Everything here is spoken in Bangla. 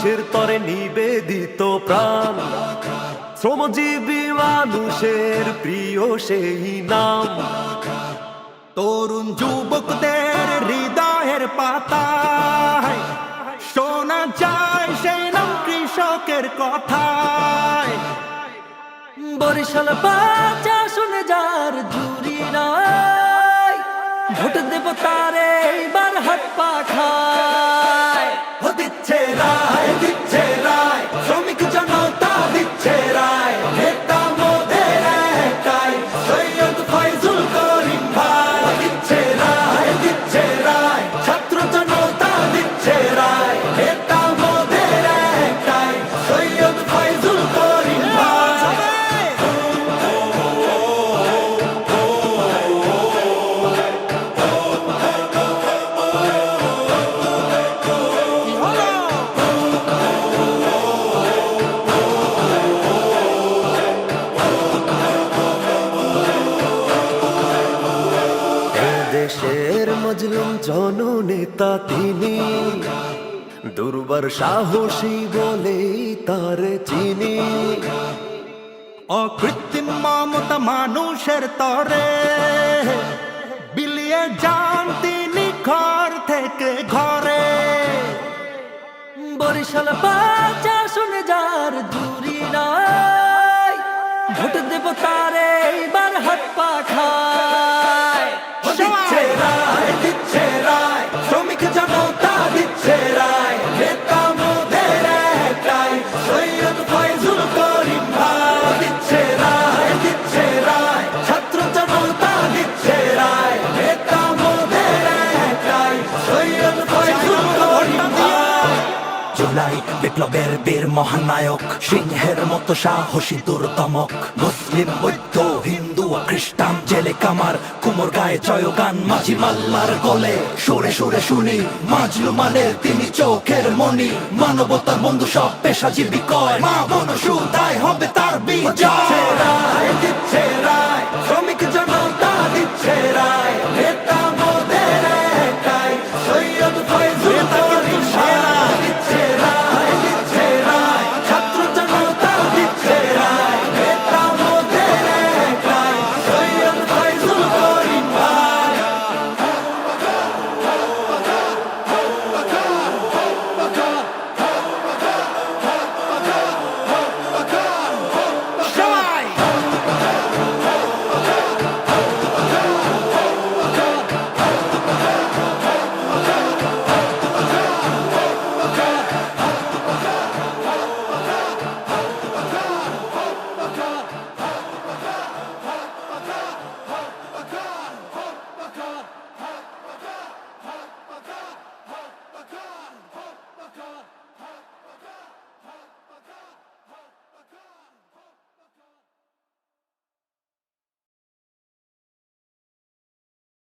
মানুষের তরে নিবেদিত প্রাণ। শ্রমজীবী মানুষের প্রিয় সেই নাম। তরুণ যুবকদের হৃদয়ের পাতায় শোনা যায় সেই নাম কৃষকের কথায়। বরিশাল বাচ্চা শুনে যার জুরি নাই ভোট দেব তারে এইবার হাত পাখায় মজলুম জননেতা তিনি। দুর্বার সাহসী বলেই তার চিনি। অকৃত্রিম মমতা মানুষের তরে বিলিয়ে যান তিনি ঘর থেকে ঘরে। বরিশাল বাচ্চা শুনে যার জুরি নাই ভোট দেব তারে এইবার হাত পাখায় জুলাই বিপ্লবের বীর মহানায়ক, সিংহের মতো সাহসী দুর্দমক। মুসলিম, বৌদ্ধ, হিন্দু খ্রিস্টান, জেলে কামার, কুমোর গায়ে জয়গান, মাঝি মাল্লার গলে সুরে সুরে শুনি। মাজলু মানের তিনি চোখের মনি মানবতার বন্ধু সব পেশাজীবী কয়। মা বন তাই হবে তার বিজয়। দিচ্ছে রায়